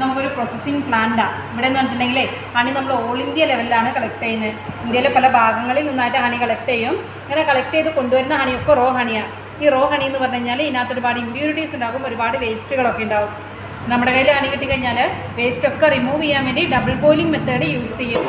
നമുക്കൊരു പ്രോസസ്സിങ് പ്ലാന്റാണ് ഇവിടെ എന്ന് പറഞ്ഞിട്ടുണ്ടെങ്കിൽ ഹണി നമ്മൾ ഓൾ ഇന്ത്യ ലെവലിലാണ് കളക്ട് ചെയ്യുന്നത് ഇന്ത്യയിലെ പല ഭാഗങ്ങളിൽ നിന്നായിട്ട് ഹണി കളക്ട് ചെയ്യും. ഇങ്ങനെ കളക്ട് ചെയ്ത് കൊണ്ടുവരുന്ന ഹണിയൊക്കെ റോ ഹണിയാണ് ഈ റോ ഹണി എന്ന് പറഞ്ഞു കഴിഞ്ഞാൽ ഇതിനകത്ത് ഒരുപാട് ഇമ്പ്യൂരിറ്റീസ് ഉണ്ടാകും ഒരുപാട് വേസ്റ്റുകളൊക്കെ ഉണ്ടാകും. നമ്മുടെ കയ്യിൽ ഹണി കിട്ടിക്കഴിഞ്ഞാൽ വേസ്റ്റൊക്കെ റിമൂവ് ചെയ്യാൻ വേണ്ടി ഡബിൾ ബോയിലിംഗ് മെത്തേഡ് യൂസ് ചെയ്യും.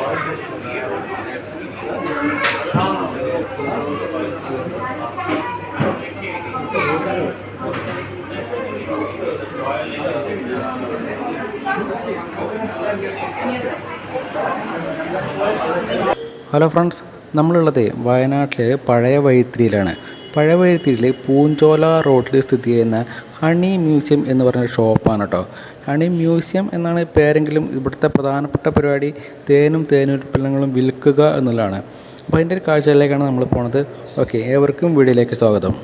ഹലോ ഫ്രണ്ട്സ് നമ്മളുള്ളത് വയനാട്ടിലെ പഴയ വൈത്തിരിയിലാണ് പഴയ വൈത്തിരിയിലെ പൂഞ്ചോല റോഡിൽ സ്ഥിതി ചെയ്യുന്ന ഹണി മ്യൂസിയം എന്ന് പറഞ്ഞ ഷോപ്പാണ് കേട്ടോ ഹണി മ്യൂസിയം എന്നാണ് പേരെങ്കിലും ഇവിടുത്തെ പ്രധാനപ്പെട്ട പരിപാടി തേനും തേനുൽപ്പന്നങ്ങളും വിൽക്കുക എന്നുള്ളതാണ്. അപ്പോൾ അതിന്റെ ഒരു കാഴ്ചയിലേക്കാണ് നമ്മൾ പോണത്. ഓക്കെ ഏവർക്കും വീഡിയോയിലേക്ക് സ്വാഗതം.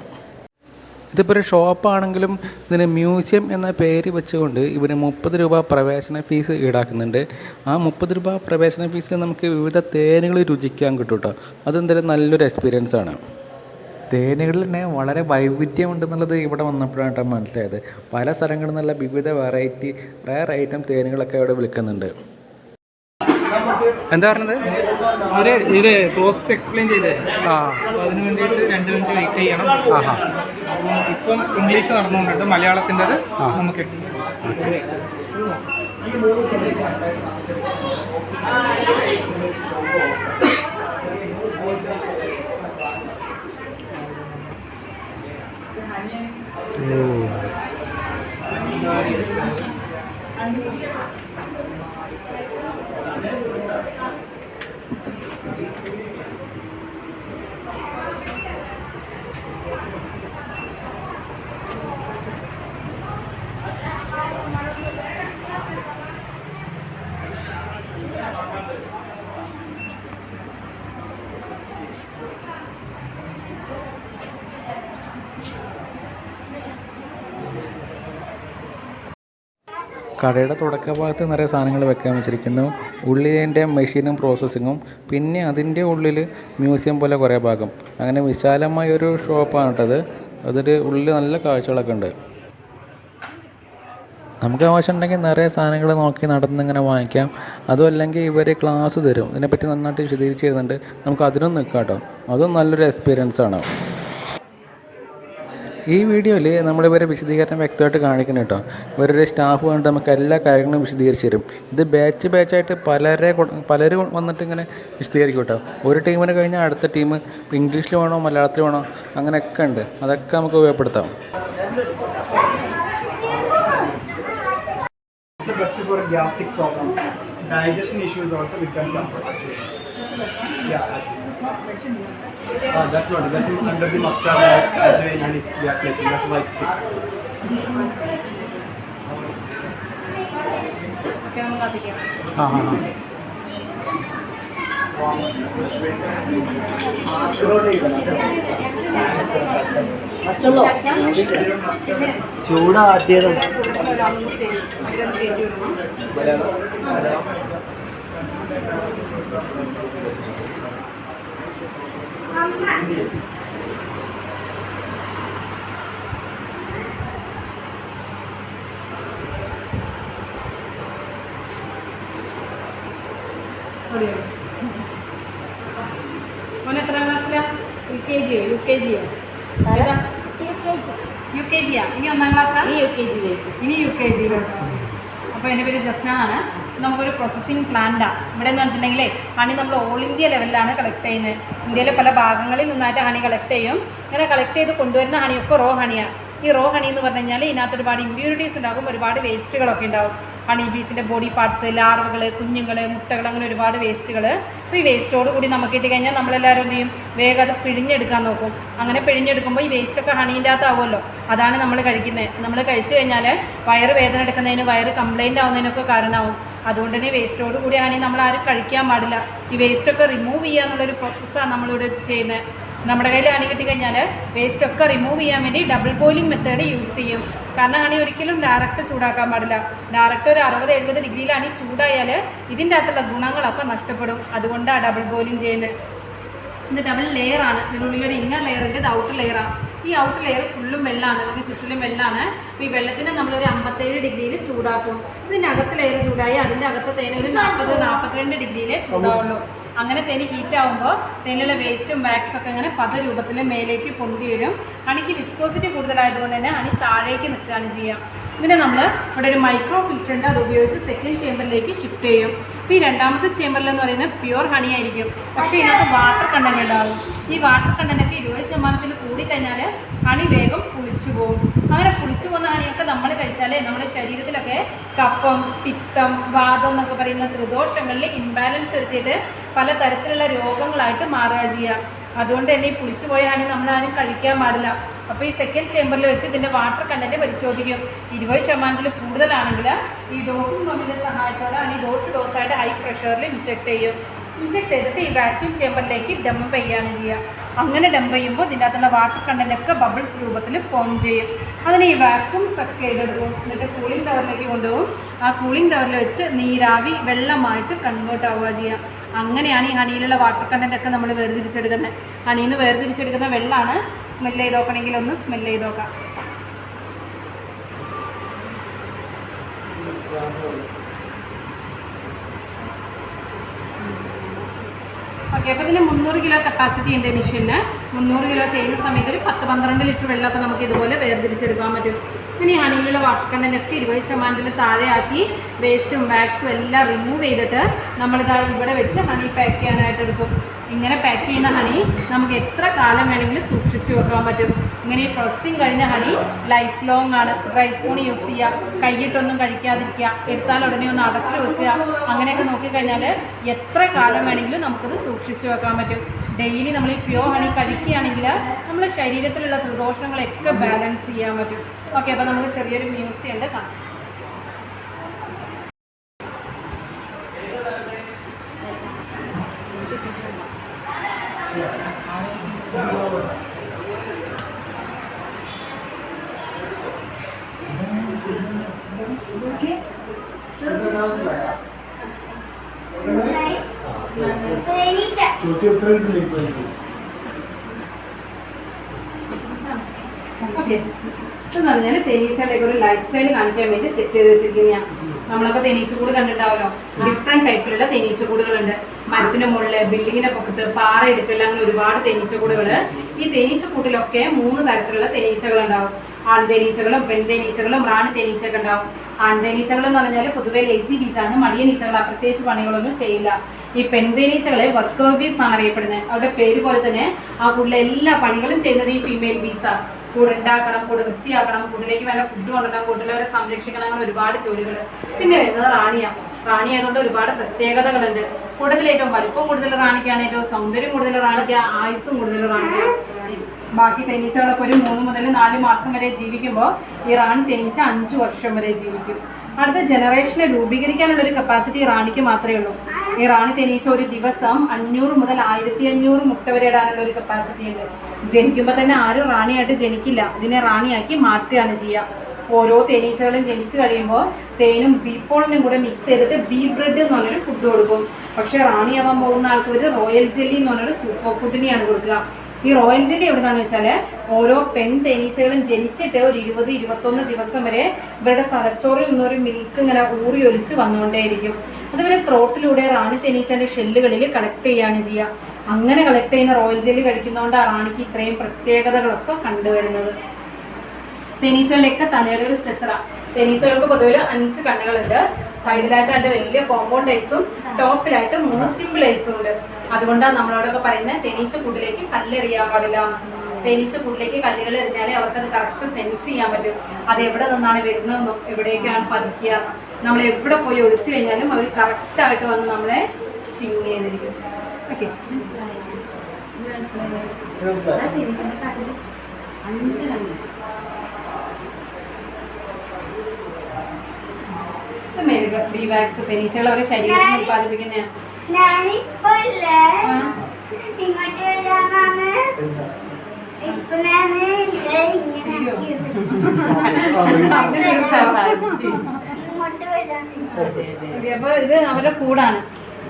ഇതിപ്പോൾ ഒരു ഷോപ്പാണെങ്കിലും ഇതിന് മ്യൂസിയം എന്ന പേര് വെച്ചുകൊണ്ട് ഇവർ മുപ്പത് രൂപ പ്രവേശന ഫീസ് ഈടാക്കുന്നുണ്ട്. ആ മുപ്പത് രൂപ പ്രവേശന ഫീസിൽ നമുക്ക് വിവിധ തേനുകൾ രുചിക്കാൻ കിട്ടും കേട്ടോ അതെന്തായാലും നല്ലൊരു എക്സ്പീരിയൻസ് ആണ്. തേനുകളിൽ തന്നെ വളരെ വൈവിധ്യമുണ്ടെന്നുള്ളത് ഇവിടെ വന്നപ്പോഴാണ് കേട്ടോ മനസ്സിലായത്. പല സ്ഥലങ്ങളിൽ നിന്നുള്ള വിവിധ വെറൈറ്റി റയർ ഐറ്റം തേനുകളൊക്കെ ഇവിടെ വിൽക്കുന്നുണ്ട്. എന്താ പറഞ്ഞത്? ഇതിൽ പ്രോസസ് എക്സ്പ്ലെയിൻ ചെയ്തേ. ആ. അതിന് വേണ്ടിയിട്ട് രണ്ട് മിനിറ്റ് വെയിറ്റ് ചെയ്യണം. ആഹാ. അപ്പം ഇപ്പം ഇംഗ്ലീഷ് നടന്നുകൊണ്ടിട്ട് മലയാളത്തിന്റെത് നമുക്ക് എക്സ്പ്ലെയിൻ കടയുടെ തുടക്ക ഭാഗത്ത് നിറയെ സാധനങ്ങൾ വെക്കാൻ വെച്ചിരിക്കുന്നു. ഉള്ളിന്റെ മെഷീനും പ്രോസസ്സിങ്ങും. പിന്നെ അതിന്റെ ഉള്ളിൽ മ്യൂസിയം പോലെ കുറേ ഭാഗം. അങ്ങനെ വിശാലമായ ഒരു ഷോപ്പാണ് കേട്ടത് അതിന്റെ ഉള്ളിൽ നല്ല കാഴ്ചകളൊക്കെ ഉണ്ട്. നമുക്ക് ആവശ്യമുണ്ടെങ്കിൽ നിറയെ സാധനങ്ങൾ നോക്കി നടന്നിങ്ങനെ വാങ്ങിക്കാം. അതും അല്ലെങ്കിൽ ഇവർ ക്ലാസ് തരും. ഇതിനെപ്പറ്റി നന്നായിട്ട് വിശദീകരിച്ച് തരുന്നുണ്ട്. നമുക്ക് അതിനും നിൽക്കാം കേട്ടോ. അതും നല്ലൊരു എക്സ്പീരിയൻസ് ആണ്. ഈ വീഡിയോയിൽ നമ്മളിവരെ വിശദീകരണം വ്യക്തമായിട്ട് കാണിക്കണം കേട്ടോ. ഇവരുടെ സ്റ്റാഫ് വന്നിട്ട് നമുക്ക് എല്ലാ കാര്യങ്ങളും വിശദീകരിച്ച് തരും. ഇത് ബാച്ച് ബാച്ചായിട്ട് പലരെ പലരും വന്നിട്ട് ഇങ്ങനെ വിശദീകരിക്കും കേട്ടോ. ഒരു ടീമിന് കഴിഞ്ഞാൽ അടുത്ത ടീം ഇംഗ്ലീഷിൽ വേണോ മലയാളത്തിൽ വേണോ അങ്ങനെയൊക്കെ ഉണ്ട്. അതൊക്കെ നമുക്ക് ഉപയോഗപ്പെടുത്താം. Uh, that's not. That's under the mustard uh, and is we are placing. That's why it's thick. ഒക്കെ നമുക്ക് കത്തിക്കാം ആ ആ ചൂടാട്ടിയതും മോൻ യു കെ ജിയോ ഇനി ഒന്നാം യു കെ ഇനി യു കെ അപ്പോൾ എന്റെ പേര് ജസ്ന ആണ് നമുക്കൊരു പ്രോസസ്സിങ് പ്ലാന്റാ ഇവിടെ എന്ന് പറഞ്ഞിട്ടുണ്ടെങ്കിലേ പണി നമ്മൾ ഓൾ ഇന്ത്യ ലെവലിലാണ് കളക്ട് ചെയ്യുന്നത് ഇന്ത്യയിലെ പല ഭാഗങ്ങളിൽ നിന്നായിട്ട് ഹണി കളക്ട് ചെയ്യും. ഇങ്ങനെ കളക്ട് ചെയ്ത് കൊണ്ടുവരുന്ന ഹണിയൊക്കെ റോ ഹണിയാണ് ഈ റോ ഹണി എന്ന് പറഞ്ഞു കഴിഞ്ഞാൽ ഇതിനകത്ത് ഒരുപാട് ഇമ്പ്യൂരിറ്റീസ് ഉണ്ടാകും ഒരുപാട് വേസ്റ്റുകളൊക്കെ ഉണ്ടാകും. ഹണി ബീസിന്റെ ബോഡി പാർട്സ് ലാർവകൾ കുഞ്ഞുങ്ങൾ മുട്ടകൾ അങ്ങനെ ഒരുപാട് വേസ്റ്റുകൾ അപ്പോൾ ഈ വേസ്റ്റോട് കൂടി നമുക്ക് ഇട്ട് കഴിഞ്ഞാൽ നമ്മളെല്ലാവരും എന്ത് ചെയ്യും? വേഗം അത് പിഴിഞ്ഞെടുക്കാൻ നോക്കും. അങ്ങനെ പിഴിഞ്ഞെടുക്കുമ്പോൾ ഈ വേസ്റ്റൊക്കെ ഹണീന്റെ അകത്താവുമല്ലോ അതാണ് നമ്മൾ കഴിക്കുന്നത് നമ്മൾ കഴിച്ചു കഴിഞ്ഞാൽ വയറ് വേദന എടുക്കുന്നതിന് വയറ് കംപ്ലൈന്റ് ആവുന്നതിനൊക്കെ കാരണമാവും. അതുകൊണ്ട് തന്നെ വേസ്റ്റോട് കൂടി ഹണി നമ്മൾ ആരും കഴിക്കാൻ പാടില്ല. ഈ വേസ്റ്റൊക്കെ റിമൂവ് ചെയ്യുക എന്നുള്ളൊരു പ്രോസസ്സാണ് നമ്മളിവിടെ ചെയ്യുന്നത് നമ്മുടെ കയ്യിൽ ഹണി കിട്ടിക്കഴിഞ്ഞാൽ വേസ്റ്റ് ഒക്കെ റിമൂവ് ചെയ്യാൻ വേണ്ടി ഡബിൾ ബോയിലിംഗ് മെത്തേഡ് യൂസ് ചെയ്യും. കാരണം ഹണി ഒരിക്കലും ഡയറക്റ്റ് ചൂടാക്കാൻ പാടില്ല. ഡയറക്റ്റ് ഒരു അറുപത് എഴുപത് ഡിഗ്രിയിൽ ഹണി ചൂടായാൽ ഇതിന്റെ അകത്തുള്ള ഗുണങ്ങളൊക്കെ നഷ്ടപ്പെടും. അതുകൊണ്ടാണ് ഡബിൾ ബോയിലിംഗ് ചെയ്യുന്നത് ഇത് ഡബിൾ ലെയറാണ് ആണ്. ഇതിനുള്ളിൽ ഒരു ഇന്നർ ലെയർ ഉണ്ട്. ഇത് ഔട്ടർ ലെയറാണ് ഈ ഔട്ടർ ലെയർ ഫുള്ളും വെള്ളമാണ് നമുക്ക് ചുറ്റിലും വെള്ളമാണ് അപ്പോൾ ഈ വെള്ളത്തിന് നമ്മളൊരു അമ്പത്തേഴ് ഡിഗ്രിയിൽ ചൂടാക്കും. ഇതിന്റെ അകത്ത് ലെയർ ചൂടായി അതിന്റെ അകത്ത് തേന ഒരു നാൽപ്പത് നാൽപ്പത്തിരണ്ട് ഡിഗ്രിയിലേ ചൂടാവുള്ളൂ. അങ്ങനെ തേനി ഹീറ്റ് ആകുമ്പോൾ തേനിലുള്ള വേസ്റ്റും വാക്സും ഒക്കെ ഇങ്ങനെ പദ രൂപത്തിൽ മേലേക്ക് പൊന്തി വരും. അണിക്ക് വിസ്കോസിറ്റി കൂടുതലായതുകൊണ്ട് തന്നെ അണി താഴേക്ക് നിൽക്കുകയാണ് ചെയ്യുക. ഇതിനെ നമ്മൾ ഇവിടെ ഒരു മൈക്രോ ഫിൽറ്റർ ഉണ്ട് അത് ഉപയോഗിച്ച് സെക്കൻഡ് ചേമ്പറിലേക്ക് ഷിഫ്റ്റ് ചെയ്യും. ഇപ്പോൾ ഈ രണ്ടാമത്തെ ചേമ്പറിൽ എന്ന് പറയുന്നത് പ്യുവർ ഹണി ആയിരിക്കും. പക്ഷെ ഇതിനകത്ത് വാട്ടർ കണ്ടന്റ് ഉണ്ടാകും. ഈ വാട്ടർ കണ്ടനൊക്കെ ഇരുപത് ശതമാനത്തിൽ കൂടിക്കഴിഞ്ഞാൽ ഹണി വേഗം പുളിച്ചു പോകും. അങ്ങനെ പുളിച്ചു പോകുന്ന ഹണിയൊക്കെ നമ്മൾ കഴിച്ചാലേ നമ്മുടെ ശരീരത്തിലൊക്കെ കഫം പിത്തം വാദം എന്നൊക്കെ പറയുന്ന ത്രിദോഷങ്ങളിൽ ഇംബാലൻസ് വരുത്തിയിട്ട് പലതരത്തിലുള്ള രോഗങ്ങളായിട്ട് മാറുക ചെയ്യുക അതുകൊണ്ട് തന്നെ ഈ പുളിച്ചു പോയ ഹണി ആരും കഴിക്കാൻ പാടില്ല. അപ്പോൾ ഈ സെക്കൻഡ് ചേമ്പറിൽ വെച്ച് ഇതിന്റെ വാട്ടർ കണ്ടന്റ് പരിശോധിക്കും. ഇരുപത് ശതമാനത്തിൽ കൂടുതലാണെങ്കിൽ ഈ ഡോസും പമ്പിന്റെ സഹായത്തോടെ ഈ ഡോസ് ഡോസായിട്ട് ഹൈ പ്രഷറിൽ ഇൻജെക്ട് ചെയ്യും. ഇൻജെക്ട് ചെയ്തിട്ട് ഈ വാക്യൂം ചേമ്പറിലേക്ക് ഡംപ് ചെയ്യാണ് ചെയ്യുക. അങ്ങനെ ഡംപ് ചെയ്യുമ്പോൾ ഇതിന്റെ അകത്തുള്ള വാട്ടർ കണ്ടന്റ് ഒക്കെ ബബിൾസ് രൂപത്തിൽ ഫോം ചെയ്യും. അതിന് ഈ വാക്യൂം സക്ക് ചെയ്തെടുക്കും എന്നിട്ട് കൂളിംഗ് ടവറിലേക്ക് കൊണ്ടുപോകും. ആ കൂളിംഗ് ടവറിൽ വെച്ച് നീരാവി വെള്ളമായിട്ട് കൺവേർട്ട് ആവുക ചെയ്യുക. അങ്ങനെയാണ് ഈ ഹണിയിലുള്ള വാട്ടർ കണ്ടന്റ് ഒക്കെ നമ്മൾ വേർതിരിച്ചെടുക്കുന്നത്. ഹണിയിൽ നിന്ന് വേർതിരിച്ചെടുക്കുന്ന വെള്ളമാണ് സ്മെല്ല് ചെയ്ത് നോക്കണമെങ്കിൽ ഒന്ന് സ്മെല്ല് ചെയ്ത് നോക്കാം ഓക്കെ അപ്പോൾ ഇതിന് മുന്നൂറ് കിലോ കപ്പാസിറ്റി ഉണ്ട് മെഷീന് മുന്നൂറ് കിലോ ചെയ്യുന്ന സമയത്ത് ഒരു പത്ത് പന്ത്രണ്ട് ലിറ്റർ വെള്ളമൊക്കെ നമുക്ക് ഇതുപോലെ വേർതിരിച്ചെടുക്കാൻ പറ്റും. ഇനി ഹണിയിലുള്ള വാട്ടർ കണ്ടന്റൊക്കെ ഇരുപത് ശതമാനത്തിൽ താഴെയാക്കി വേസ്റ്റും വാക്സും എല്ലാം റിമൂവ് ചെയ്തിട്ട് നമ്മളിതാ ഇവിടെ വെച്ച് ഹണി പാക്ക് ചെയ്യാനായിട്ട് എടുക്കും. ഇങ്ങനെ പാക്ക് ചെയ്യുന്ന ഹണി നമുക്ക് എത്ര കാലം വേണമെങ്കിലും സൂക്ഷിച്ചു വെക്കാൻ പറ്റും. ഇങ്ങനെ ഈ പ്രോസസ്സിങ് കഴിഞ്ഞ ഹണി ലൈഫ് ലോങ് ആണ്. ഡ്രൈ സ്പൂൺ യൂസ് ചെയ്യുക. കൈയിട്ടൊന്നും കഴിക്കാതിരിക്കുക. എടുത്താൽ ഉടനെ ഒന്ന് അടച്ചു വെക്കുക. അങ്ങനെയൊക്കെ നോക്കിക്കഴിഞ്ഞാൽ എത്ര കാലം വേണമെങ്കിലും നമുക്കത് സൂക്ഷിച്ചു വെക്കാൻ പറ്റും. ഡെയിലി നമ്മൾ ഈ പ്യോ ഹണി കഴിക്കുകയാണെങ്കിൽ നമ്മുടെ ശരീരത്തിലുള്ള ത്രിദോഷങ്ങളൊക്കെ ബാലൻസ് ചെയ്യാൻ പറ്റും. ഓക്കെ അപ്പോൾ നമുക്ക് ചെറിയൊരു മ്യൂസിയം ഉണ്ട് കാണാം. ചോദ്യം ഓക്കെ. ഇതെന്ന് പറഞ്ഞാൽ തേനീച്ചയിലേക്ക് ഒരു ലൈഫ് സ്റ്റൈൽ കാണിക്കാൻ വേണ്ടി സെറ്റ് ചെയ്ത് വെച്ചിരിക്കുന്നതാണ് നമ്മളൊക്കെ തേനീച്ചക്കൂട് കണ്ടിട്ടുണ്ടാവല്ലോ? ഡിഫറെന്റ് ടൈപ്പിലുള്ള തേനീച്ചക്കൂടുകളുണ്ട് മരത്തിന്റെ മുകളിൽ ബിൽഡിങ്ങിന്റെ പൊക്കത്ത് പാറ എടുക്കൽ അങ്ങനെ ഒരുപാട് തേനീച്ചക്കൂടുകൾ ഈ തേനീച്ചക്കൂട്ടിലൊക്കെ മൂന്ന് തരത്തിലുള്ള തേനീച്ചകൾ ഉണ്ടാവും ആൺതേനീച്ചകളും പെൺതേനീച്ചകളും റാണി തേനീച്ചയൊക്കെ ഉണ്ടാവും. ആൺതേനീച്ചകൾ എന്ന് പറഞ്ഞാൽ പൊതുവെ ലേസി ബീസാണ് മടിയ നീച്ചകളാണ് പ്രത്യേകിച്ച് പണികളൊന്നും ചെയ്യില്ല. ഈ പെൺതേനീച്ചകളെ വർക്കർ ബീസ് എന്നാണ് അറിയപ്പെടുന്നത്. അവരുടെ പേര് പോലെ തന്നെ ആ കൂടുതൽ എല്ലാ പണികളും ചെയ്യുന്നത് ഈ ഫീമെയിൽ ബീസാണ് കൂട് ഉണ്ടാക്കണം കൂട് വൃത്തിയാക്കണം കൂട്ടിലേക്ക് വേണ്ട ഫുഡ് കൊണ്ടുവരണം കൂട്ടിലവരെ സംരക്ഷിക്കണം അങ്ങനെ ഒരുപാട് ജോലികൾ പിന്നെ വരുന്നത് റാണിയാണ് റാണി ആയതുകൊണ്ട് ഒരുപാട് പ്രത്യേകതകളുണ്ട്. കൂടുതൽ ഏറ്റവും വലിപ്പം കൂടുതൽ റാണിക്കാണ് ഏറ്റവും സൗന്ദര്യം കൂടുതൽ റാണിക്ക് ആയുസ്സും കൂടുതൽ റാണിക്കാണ് ബാക്കി തേനീച്ചകളൊക്കെ ഒരു മൂന്ന് മുതൽ നാല് മാസം വരെ ജീവിക്കുമ്പോൾ ഈ റാണി തേനീച്ച അഞ്ചു വർഷം വരെ ജീവിക്കും. അടുത്ത ജനറേഷനെ രൂപീകരിക്കാനുള്ള ഒരു കപ്പാസിറ്റി റാണിക്ക് മാത്രമേ ഉള്ളൂ. ഈ റാണി തേനീച്ച ഒരു ദിവസം അഞ്ഞൂറ് മുതൽ ആയിരത്തി അഞ്ഞൂറ് മുട്ട വരെ ഇടാനുള്ള ഒരു കപ്പാസിറ്റി ഉണ്ട്. ജനിക്കുമ്പോൾ തന്നെ ആരും റാണിയായിട്ട് ജനിക്കില്ല. ഇതിനെ റാണിയാക്കി മാറ്റുകയാണ് ചെയ്യുക ഓരോ തേനീച്ചകളും ജനിച്ചു കഴിയുമ്പോൾ തേനും ബീപ്പോളിനും പോളിനും കൂടെ മിക്സ് ചെയ്തിട്ട് ബീ ബ്രെഡ് എന്ന് പറഞ്ഞൊരു ഫുഡ് കൊടുക്കും. പക്ഷെ റാണിയാവാൻ പോകുന്ന ആൾക്ക് ഒരു റോയൽ ജെല്ലി എന്ന് പറഞ്ഞൊരു സൂപ്പർ ഫുഡിനെയാണ് കൊടുക്കുക. ഈ റോയൽ ജെല്ലി എവിടെന്നാന്ന് വെച്ചാൽ ഓരോ പെൺ തേനീച്ചകളും ജനിച്ചിട്ട് ഒരു ഇരുപത് ഇരുപത്തൊന്ന് ദിവസം വരെ ഇവരുടെ തലച്ചോറിൽ നിന്നൊരു മിൽക്ക് ഇങ്ങനെ ഊറി ഒലിച്ച് വന്നുകൊണ്ടേയിരിക്കും. അതുവരെ ത്രോട്ടിലൂടെ റാണി തേനീച്ചന്റെ ഷെല്ലുകളിൽ കളക്ട് ചെയ്യാണ് ചെയ്യുക അങ്ങനെ കളക്ട് ചെയ്യുന്ന റോയൽ ജെല്ലി കഴിക്കുന്നതുകൊണ്ട് ആ റാണിക്ക് ഇത്രയും പ്രത്യേകതകളൊക്കെ കണ്ടുവരുന്നത്. തേനീച്ചകളിലൊക്കെ തലയുടെ ഒരു സ്ട്രക്ചറാണ് തേനീച്ചകൾക്ക് പൊതുവെ അഞ്ച് കണ്ണുകളുണ്ട്. സൈഡിലായിട്ട് രണ്ട് വലിയ കോമ്പൗണ്ട് ഐസും ടോപ്പിലായിട്ട് മൂന്ന് സിമ്പിൾ ഐസും ഉണ്ട്. അതുകൊണ്ടാണ് നമ്മളോടൊക്കെ പറയുന്നത് തേനീച്ച കൂട്ടിലേക്ക് കല്ലെറിയാൻ പാടില്ല. തേനീച്ച കൂട്ടിലേക്ക് കല്ലുകൾ എറിഞ്ഞാലേ അത് കറക്റ്റ് സെൻസ് ചെയ്യാൻ പറ്റും. അത് എവിടെ നിന്നാണ് വരുന്നതെന്നും എവിടേക്കാണ് പതിക്കുക നമ്മൾ എവിടെ പോയി ഒളിച്ചു കഴിഞ്ഞാലും അവർ കറക്റ്റായിട്ട് വന്ന് നമ്മളെ സ്റ്റിങ് ചെയ്തിരിക്കും. ഓക്കെ അഞ്ച് ബി വാക്സ് അവരുടെ ശരീരത്തിൽ ഇപ്പൊ അപ്പൊ ഇത് അവരുടെ കൂടാണ്.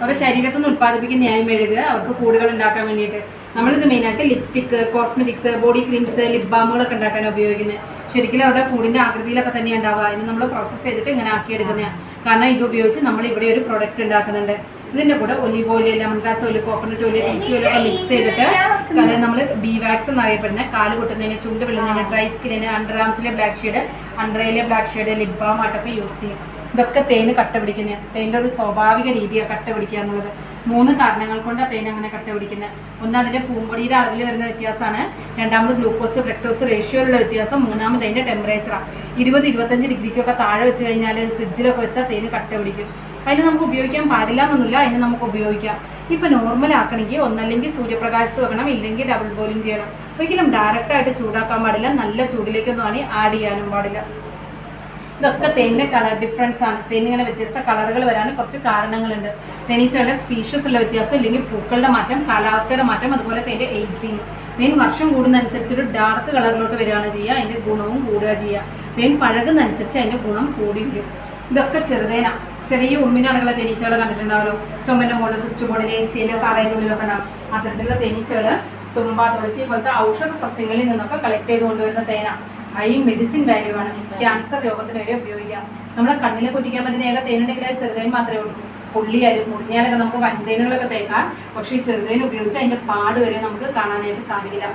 അവരുടെ ശരീരത്തിൽ നിന്ന് ഉത്പാദിപ്പിക്കുന്ന ന്യായം മെഴുക് അവർക്ക് കൂടുകൾ ഉണ്ടാക്കാൻ വേണ്ടിയിട്ട്. നമ്മളിത് മെയിനായിട്ട് lipstick cosmetics body creams lip ബാമുകളൊക്കെ ഉണ്ടാക്കാൻ ഉപയോഗിക്കുന്നത് ശരിക്കും അവരുടെ കൂടിന്റെ ആകൃതിയിലൊക്കെ തന്നെ ഉണ്ടാവുക. അതിന് നമ്മൾ പ്രോസസ്സ് ചെയ്തിട്ട് ഇങ്ങനെ ആക്കിയെടുക്കുന്നതാണ് കാരണം ഇത് ഉപയോഗിച്ച് നമ്മൾ ഇവിടെ ഒരു പ്രൊഡക്റ്റ് ഉണ്ടാക്കുന്നുണ്ട്. ഇതിന്റെ കൂടെ olive oil lemongrass oil coconut oil teach ഓയിലൊക്കെ മിക്സ് ചെയ്തിട്ട് കാരണം നമ്മൾ ബി വാക്സ് എന്നറിയപ്പെടുന്ന കാൽ പൊട്ടുന്നതിന് ചുണ്ട് വെള്ളുന്നതിന് ഡ്രൈ സ്കിന്നിന് അണ്ടർ ആംസിലെ ബ്ലാക്ക് ഷെയ്ഡ് അണ്ടറയിലെ ബ്ലാക്ക് ഷെയ്ഡ് ലിപ് ബാം ആയിട്ടൊക്കെ യൂസ് ചെയ്യും. ഇതൊക്കെ തേന് കട്ട പിടിക്കുന്നത് തേന്റെ ഒരു സ്വാഭാവിക രീതിയാണ് കട്ട പിടിക്കുക എന്നുള്ളത്. മൂന്ന് കാരണങ്ങൾ കൊണ്ടാണ് തേൻ അങ്ങനെ കട്ട പിടിക്കുന്നത് ഒന്ന് അതിന്റെ പൂമ്പൊടിയുടെ അളവിൽ വരുന്ന വ്യത്യാസമാണ്. രണ്ടാമത് ഗ്ലൂക്കോസ് ഫ്രക്ടോസ് റേഷ്യോയിലുള്ള വ്യത്യാസം. മൂന്നാമത് അതിന്റെ ടെമ്പറേച്ചറാണ് ഇരുപത് ഇരുപത്തഞ്ച് ഡിഗ്രിക്കൊക്കെ താഴെ വെച്ച് കഴിഞ്ഞാൽ ഫ്രിഡ്ജിലൊക്കെ വെച്ചാൽ തേന് കട്ട പിടിക്കും. അതിന് നമുക്ക് ഉപയോഗിക്കാൻ പാടില്ല എന്നൊന്നുമില്ല. അതിന് നമുക്ക് ഉപയോഗിക്കാം. ഇപ്പൊ നോർമൽ ആക്കണമെങ്കിൽ ഒന്നല്ലെങ്കിൽ സൂര്യപ്രകാശത്ത് വെക്കണം ഇല്ലെങ്കിൽ ഡബിൾ ബോയിലും ചെയ്യണം. ഒരിക്കലും ഡയറക്റ്റ് ആയിട്ട് ചൂടാക്കാൻ പാടില്ല. നല്ല ചൂടിലേക്കൊന്നും ആണ് ആഡ് ചെയ്യാനും പാടില്ല. ഇതൊക്കെ തേനിന്റെ കളർ ഡിഫറൻസ് ആണ്. തേനിങ്ങനെ വ്യത്യസ്ത കളറുകൾ വരാൻ കുറച്ച് കാരണങ്ങളുണ്ട്. തേനീച്ചകളുടെ സ്പീഷ്യസ് ഉള്ള വ്യത്യാസം ഇല്ലെങ്കിൽ പൂക്കളുടെ മാറ്റം കാലാവസ്ഥയുടെ മാറ്റം അതുപോലെ തേന്റെ ഏജിങ് തേൻ വർഷം കൂടുന്നതനുസരിച്ച് ഒരു ഡാർക്ക് കളറിലോട്ട് വരികയാണ് ചെയ്യുക. അതിന്റെ ഗുണവും കൂടുക ചെയ്യുക. തേൻ പഴകുന്നതനുസരിച്ച് അതിന്റെ ഗുണം കൂടി വരും. ഇതൊക്കെ ചെറുതേന. ചെറിയ ഉമ്മിനാളുകളെ തേനീച്ചകൾ കണ്ടിട്ടുണ്ടാവല്ലോ. ചുമന്റെ മുകളിൽ സ്വിച്ച് ബോർഡിൽ എ സിയിൽ തറയുടെ ഉള്ളിലൊക്കെ ഉണ്ടാവും. അത്തരത്തിലുള്ള തേനീച്ചകൾ തുമ്പ തുളസി പോലത്തെ ഔഷധ സസ്യങ്ങളിൽ നിന്നൊക്കെ കളക്ട് ചെയ്ത് കൊണ്ടുവരുന്ന തേന. ഹൈ മെഡിസിൻ വാല്യൂ ആണ്. ക്യാൻസർ രോഗത്തിന് വരെ ഉപയോഗിക്കാം. നമ്മളെ കണ്ണിൽ കുറ്റിക്കാൻ പറ്റുന്ന ഏക തേനുണ്ടെങ്കിൽ ചെറുതേൻ മാത്രമേ ഉള്ളൂ. പുള്ളിയാലും മുറിഞ്ഞാലൊക്കെ നമുക്ക് വൻതേനുകളൊക്കെ തേക്കാം. പക്ഷേ ഈ ചെറുതേൻ ഉപയോഗിച്ച് അതിന്റെ പാട് വരെ നമുക്ക് കാണാനായിട്ട് സാധിക്കില്ല.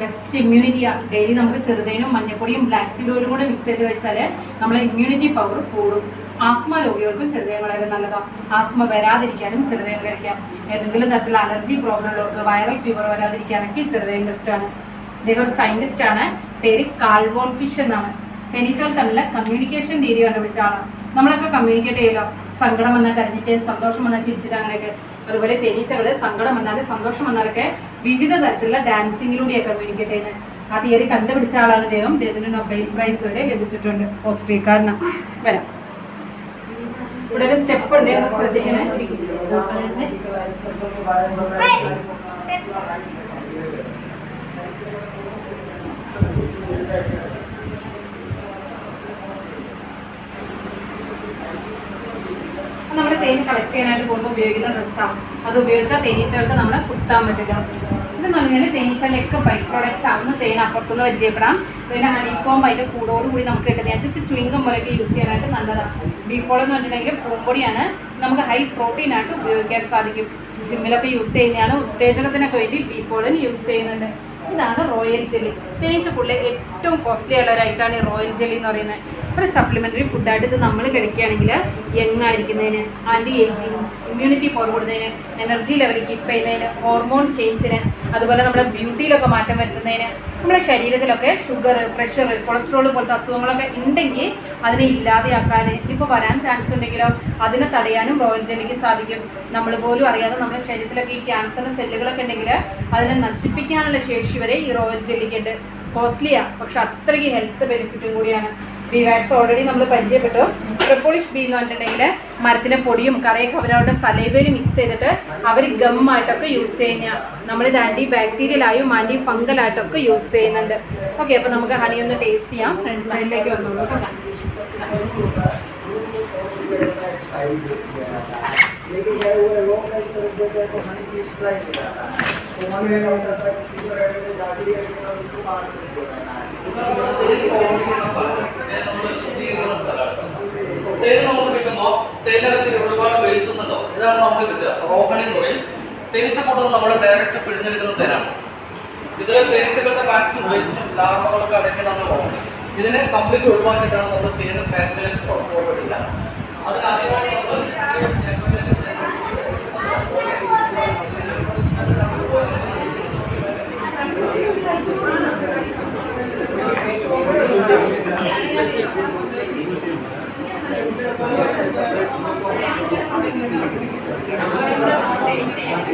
ബെസ്റ്റ് ഇമ്മ്യൂണിറ്റിയാണ് ഡെയിലി നമുക്ക് ചെറുതേനും മഞ്ഞപ്പൊടിയും ബ്ലാക്ക് സീഡ് ഓയിലും കൂടെ മിക്സ് ചെയ്ത് കഴിച്ചാൽ നമ്മളെ ഇമ്മ്യൂണിറ്റി പവർ കൂടും. ആസ്മ രോഗികൾക്കും ചെറുതേൻ വളരെ നല്ലതാണ് ആസ്മ വരാതിരിക്കാനും ചെറുതേൻ കഴിക്കാം ഏതെങ്കിലും തരത്തിൽ അലർജി പ്രോബ്ലം ഉള്ളവർക്ക് വൈറൽ ഫീവർ വരാതിരിക്കാനൊക്കെ ചെറുതേൻ ബെസ്റ്റാണ് ഇദ്ദേഹം ഒരു സയന്റിസ്റ്റ് ആണ്. പേര് കാൾവോൺ ഫിഷ് എന്നാണ്. തേനീച്ചകൾ തമ്മിൽ കമ്മ്യൂണിക്കേഷൻ രീതി കണ്ടുപിടിച്ച ആളാണ്. നമ്മളൊക്കെ കമ്മ്യൂണിക്കേറ്റ് ചെയ്യലോ സങ്കടം വന്നാൽ കരഞ്ഞിട്ട് സന്തോഷം വന്നാൽ ചിരിച്ചിട്ട് അങ്ങനെയൊക്കെ. അതുപോലെ തേനീച്ചകൾ സങ്കടം വന്നാലും സന്തോഷം വന്നാലൊക്കെ വിവിധ തരത്തിലുള്ള ഡാൻസിങ്ങിലൂടെയാണ് കമ്മ്യൂണിക്കേറ്റ് ചെയ്യുന്നത്. ആ തിയറി കണ്ടുപിടിച്ച ആളാണ് ദൈവം അദ്ദേഹത്തിന് നൊബൈൽ പ്രൈസ് വരെ ലഭിച്ചിട്ടുണ്ട്. ഓസ്ട്രിയക്കാരനാണ്. വരാം. ഇവിടെ ഒരു സ്റ്റെപ്പ് ഉണ്ട് ശ്രദ്ധിക്കണേ. നമ്മൾ തേൻ കളക്ട് ചെയ്യാനായിട്ട് പോകുമ്പോൾ ഉപയോഗിക്കുന്ന ഡ്രസ്സാണ് അത് ഉപയോഗിച്ചാൽ തേനീച്ചകൾക്ക് നമ്മളെ കുത്താൻ പറ്റുക. ഇതെന്ന് പറഞ്ഞാൽ തേനീച്ചകളിലൊക്കെ ബൈ പ്രോഡക്ട്സ് ആവുന്ന തേൻ അപ്പുറത്തുനിന്ന് പരിചയപ്പെടാം. പിന്നെ ഹണിക്കോം അതിന്റെ കൂടോടുകൂടി നമുക്ക് കിട്ടുന്നത് ജസ്റ്റ് ചുയിങ്കം പോലെയൊക്കെ യൂസ് ചെയ്യാനായിട്ട് നല്ലതാണ് എന്ന് പറഞ്ഞിട്ടുണ്ടെങ്കിൽ പൂമ്പൊടിയാണ്. നമുക്ക് ഹൈ പ്രോട്ടീൻ ആയിട്ട് ഉപയോഗിക്കാൻ സാധിക്കും. ജിമ്മിലൊക്കെ യൂസ് ചെയ്യുന്നതാണ്. ഉത്തേജനത്തിനൊക്കെ വേണ്ടി ബീക്കോളൻ യൂസ് ചെയ്യുന്നുണ്ട്. ഇതാണ് റോയൽ ജെല്ലി തേനീച്ചക്കുള്ളിൽ ഏറ്റവും കോസ്റ്റ്ലി ആയിട്ടുള്ള ഒരു ഐറ്റമാണ് ഈ റോയൽ ജെല്ലി എന്ന് പറയുന്നത്. ഒരു സപ്ലിമെന്ററി ഫുഡായിട്ട് ഇത് നമ്മൾ കഴിക്കുകയാണെങ്കിൽ young ആയിരിക്കുന്നതിന് anti ageing immunity power energy level keep ചെയ്യുന്നതിന് ഹോർമോൺ ചേഞ്ചിന് അതുപോലെ നമ്മുടെ ബ്യൂട്ടിയിലൊക്കെ മാറ്റം വരുത്തുന്നതിന് നമ്മുടെ ശരീരത്തിലൊക്കെ ഷുഗർ പ്രഷർ കൊളസ്ട്രോൾ പോലത്തെ അസുഖങ്ങളൊക്കെ ഉണ്ടെങ്കിൽ അതിനെ ഇല്ലാതെയാക്കാൻ ഇപ്പോൾ വരാൻ ചാൻസ് ഉണ്ടെങ്കിലോ അതിനെ തടയാനും റോയൽ ജെല്ലിക്ക് സാധിക്കും. നമ്മൾ പോലും അറിയാതെ നമ്മുടെ ശരീരത്തിലൊക്കെ ഈ ക്യാൻസറിന്റെ സെല്ലുകളൊക്കെ ഉണ്ടെങ്കിൽ അതിനെ നശിപ്പിക്കാനുള്ള ശേഷി വരെ ഈ റോയൽ ജെല്ലിക്ക് ഉണ്ട്. കോസ്റ്റ്ലിയാണ് പക്ഷെ അത്രയ്ക്ക് ഹെൽത്ത് ബെനിഫിറ്റും കൂടിയാണ്. ബി വാക്സ് ഓൾറെഡി നമ്മൾ പരിചയപ്പെട്ടു. ട്രിപ്പോളിഷ് ബി എന്ന് പറഞ്ഞിട്ടുണ്ടെങ്കിൽ മരത്തിന്റെ പൊടിയും കറിയൊക്കെ അവരവരുടെ സലൈവയിൽ മിക്സ് ചെയ്തിട്ട് അവർ ഗമ്മായിട്ടൊക്കെ യൂസ് ചെയ്യുന്ന നമ്മളിത് ആന്റി ബാക്ടീരിയലായും ആന്റി ഫംഗലായിട്ടൊക്കെ യൂസ് ചെയ്യുന്നുണ്ട്. ഓക്കെ അപ്പോൾ നമുക്ക് ഹണി ഒന്ന് ടേസ്റ്റ് ചെയ്യാം. ഫ്രണ്ട് സൈഡിലേക്ക് വന്നോളൂ. തേന് നമുക്ക് കിട്ടുമ്പോൾ തേനകത്ത് ഒരുപാട് വേസ്റ്റസ് ഉണ്ടാവും ഇതാണ് നമുക്ക് കിട്ടുക റോഹണി എന്ന് പറയും തേനീച്ചക്കൂട്ടം നമ്മൾ ഡയറക്റ്റ് പിഴിഞ്ഞെടുക്കുന്ന തേനാണ് ഇതിൽ തേനീച്ചകളുടെ വാക്സിൻ വേസ്റ്റും ലാർവകളൊക്കെ അടങ്ങി നമ്മൾ റോഹണി ഇതിനെ കംപ്ലീറ്റ് ഒഴിവാക്കിയിട്ടാണ് നമ്മൾ തേന് ഫാക്ടറിയിൽ ഫോർവേഡ് ചെയ്യുക അതിനാദ്യമായി നമ്മൾ ആ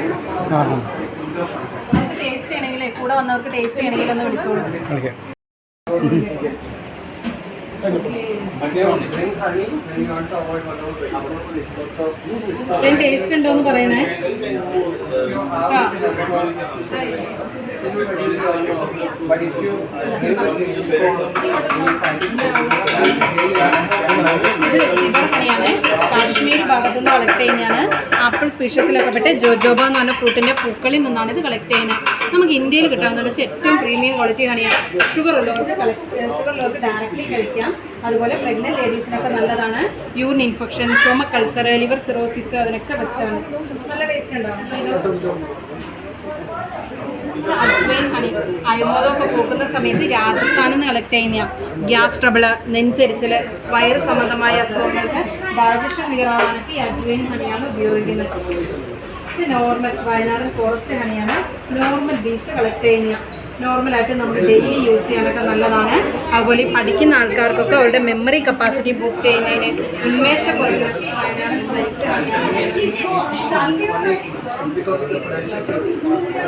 നമുക്ക് ടേസ്റ്റ് ചെയ്യണമെങ്കിൽ കൂടെ വന്നവർക്ക് ടേസ്റ്റ് ചെയ്യണമെങ്കിൽ ഒന്ന് വിളിച്ചോളൂ ഓക്കെ ഇതിന് ഉണ്ടോ ഉണ്ടോന്ന് പറയണേ. ഇത് സിബർ കാശ്മീർ ഭാഗത്ത് നിന്ന് കളക്ട് ചെയ്യുന്നതാണ്. ആപ്പിൾ സ്പീഷ്യസിലൊക്കെ പെട്ട് ജോജോബ എന്ന് പറഞ്ഞ ഫ്രൂട്ടിന്റെ പൂക്കളിൽ നിന്നാണ് ഇത് കളക്ട് ചെയ്യുന്നത്. നമുക്ക് ഇന്ത്യയിൽ കിട്ടാവുന്ന വെച്ചാൽ ഏറ്റവും പ്രീമിയം ക്വാളിറ്റി ഹണിയാണ് ഷുഗർ ഉള്ളവർക്ക് ഷുഗർ ഉള്ളവർക്ക് ഡയറക്റ്റ്ലി കഴിക്കാം. അതുപോലെ പ്രഗ്നന്റ് ലേഡീസിനൊക്കെ നല്ലതാണ്. Urine infection stomach culture liver cirrhosis അതിനൊക്കെ ബെസ്റ്റാണ് നല്ല ടേസ്റ്റ് ഉണ്ടാവും അയമോദമൊക്കെ പോകുന്ന സമയത്ത് രാജസ്ഥാനിൽ നിന്ന് കളക്ട് ചെയ്യുന്ന ഗ്യാസ് ട്രബിൾ നെഞ്ചരിച്ചൽ വയറ് സംബന്ധമായ അസുഖങ്ങൾക്ക് ഡയജഷൻ ക്ലിയർ അജ്മയും അജ്വൈൻ ഹണിയാണ് ഉപയോഗിക്കുന്നത്. നോർമൽ വയനാടൻ ഫോറസ്റ്റ് ഹണിയാണ് നോർമൽ ബീസ് കളക്ട് ചെയ്യുന്ന നോർമലായിട്ട് നമ്മൾ ഡെയിലി യൂസ് ചെയ്യാനൊക്കെ നല്ലതാണ്. അതുപോലെ പഠിക്കുന്ന ആൾക്കാർക്കൊക്കെ അവരുടെ മെമ്മറി കപ്പാസിറ്റി ബൂസ്റ്റ് ചെയ്യുന്നതിന് ഉന്മേഷം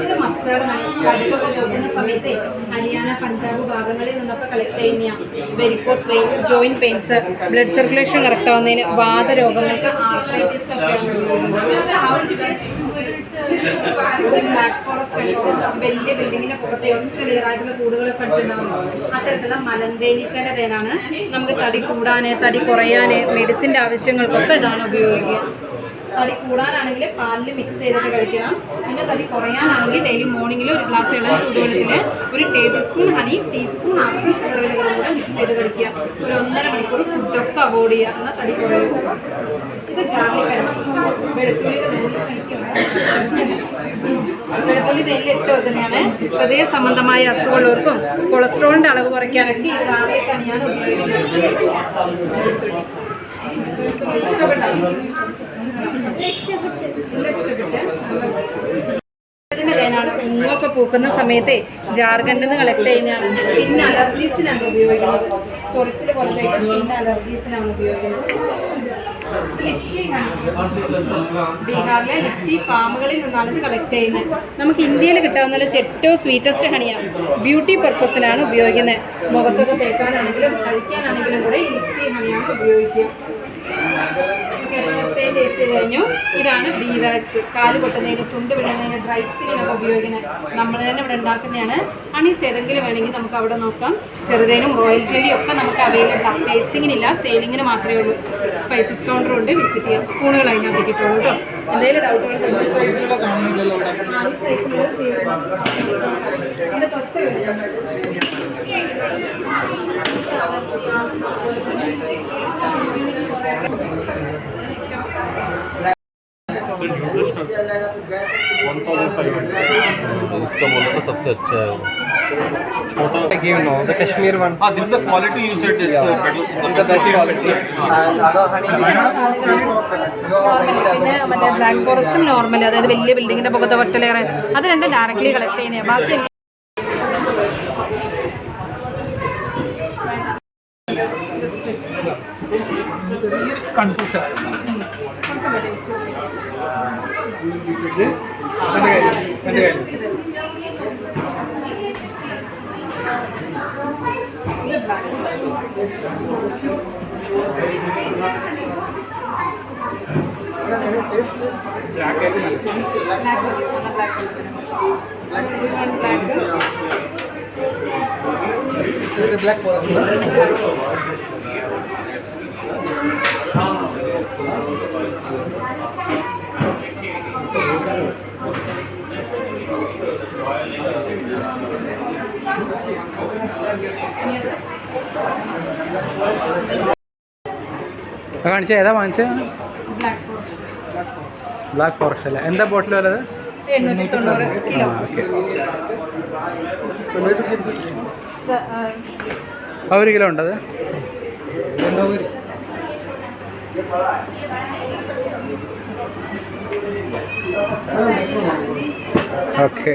ഇത് മസ്റ്റാർഡ് ഹണി കടുകൊക്കെ പോകുന്ന സമയത്ത് ഹരിയാന പഞ്ചാബ് ഭാഗങ്ങളിൽ നിന്നൊക്കെ കളക്ട് ചെയ്യുന്ന varicose vein joint pains blood circulation correct ആവുന്നതിന് വാതരോഗങ്ങൾക്ക് ആർത്രൈറ്റിസ് ഒക്കെ ബ്ലാക്ക് ഫോറസ്റ്റ് വലിയ ബിൽഡിങ്ങിന്റെ പുറത്തെ ക്ലിയർ ആയിട്ടുള്ള കൂടുകളൊക്കെ ഉണ്ടാവും അത്തരത്തിലുള്ള മലന്തേനീച്ചല തേനാണ് നമുക്ക് തടി കൂടാന് തടി കുറയാന് മെഡിസിന്റെ ആവശ്യങ്ങൾക്കൊക്കെ ഇതാണ് ഉപയോഗിക്കുക. തടി കൂടാനാണെങ്കിൽ പാലിൽ മിക്സ് ചെയ്തിട്ട് കഴിക്കണം. പിന്നെ തടി കുറയാനാണെങ്കിൽ ഡെയിലി മോർണിംഗിൽ ഒരു ഗ്ലാസ് ഇളം ചൂടുവെള്ളത്തിൽ ഒരു tablespoon honey teaspoon apple സിറവിലുകളും കൂടെ മിക്സ് ചെയ്ത് കഴിക്കുക. ഒരു ഒന്നര മണിക്കൂർ ഫുഡൊക്കെ അവോയ്ഡ് ചെയ്യുക. എന്നാൽ തടി കുറയും. ഇത് തേയില ഇട്ട് വെക്കുന്നതാണ്. ഹൃദയ സംബന്ധമായ അസുഖമുള്ളവർക്കും കൊളസ്ട്രോളിന്റെ അളവ് കുറയ്ക്കാനൊക്കെ ഈ ഗാർലിക് തന്നെയാണ് ഉപയോഗിക്കുന്നത്. പൂക്കുന്ന സമയത്തെ ജാർഖണ്ഡിൽ നിന്ന് കളക്ട് ചെയ്യുന്നതാണ്. സ്കിൻ അലർജീസിനാണ് ഉപയോഗിക്കുന്നത്. ചൊറിച്ചിൽ പോലത്തെ സ്കിൻ അലർജീസിനാണ് ഉപയോഗിക്കുന്നത്. ബീഹാറിലെ ലിച്ചി ഫാമുകളിൽ നിന്നാണ് ഇത് കളക്ട് ചെയ്യുന്നത്. നമുക്ക് ഇന്ത്യയിൽ കിട്ടാവുന്ന ഏറ്റവും സ്വീറ്റസ്റ്റ് ഹണിയാണ്. ബ്യൂട്ടി പർപ്പസിനാണ് ഉപയോഗിക്കുന്നത്. മുഖത്തൊക്കെ തേക്കാനാണെങ്കിലും കഴിക്കാനാണെങ്കിലും കൂടെ ലിച്ചി ഹണിയാണ് ഉപയോഗിക്കുക. ചെയ്ത് കഴിഞ്ഞു. ഇതാണ് ബീവാക്സ് കാൽ പൊട്ടുന്നതിന് ചുണ്ട് വിടുന്നതിന് ഡ്രൈ സ്കിന്നിനൊക്കെ ഉപയോഗിക്കുന്നത് നമ്മൾ തന്നെ ഇവിടെ ഉണ്ടാക്കുന്നതാണ്. അണീസ് ഏതെങ്കിലും വേണമെങ്കിൽ നമുക്ക് അവിടെ നോക്കാം. ചെറുതേനും റോയൽ ജെല്ലി ഒക്കെ നമുക്ക് അവൈലബിൾ ആണ് ടേസ്റ്റിങ്ങിനില്ല സെയിലിങ്ങിന് മാത്രമേ ഉള്ളൂ. സ്പൈസസ് കൗണ്ടർ ഉണ്ട്. വിസിറ്റ് ചെയ്യാം. സ്പൂണുകൾ അതിനകത്ത് കിട്ടുള്ളൂ കേട്ടോ. എന്തെങ്കിലും ഡൗട്ടുകൾ സൈസിലുള്ള കാണുന്നില്ലല്ലോ അവിടെ. നാല് സൈസിലുള്ളത് തീരുമാനം ഇതിൻ്റെ തൊട്ട് വരും इसका बोला तो सबसे अच्छा है वो Again, no, the Kashmir one. हाँ this the quality you said it's the best quality. And other honey. പിന്നെ മറ്റേ ബ്ലാക്ക് ഫോറസ്റ്റും നോർമൽ അതായത് വലിയ ബിൽഡിങ്ങിന്റെ പുറത്തെ ഒറ്റലേറെ അത് രണ്ടും ഡയറക്ട്ലി കളക്ട് ചെയ്യുന്നത് ബാക്കി കൺഫ്യൂഷൻ ഇത് എന്റെ കയ്യിൽ എന്റെ കയ്യിൽ ബ്ലാക്ക് ആയിട്ട് നല്ല ഇത് ബ്ലാക്ക് ഫോറസ്റ്റ് കാണിച്ച ഏതാ വാങ്ങിച്ചത് ബ്ലാക്ക് ഫോറസ്റ്റ് അല്ലേ? എന്താ ബോട്ടിൽ വല്ലത്? ഒരു കിലോ ഉണ്ടത്? ഓക്കെ.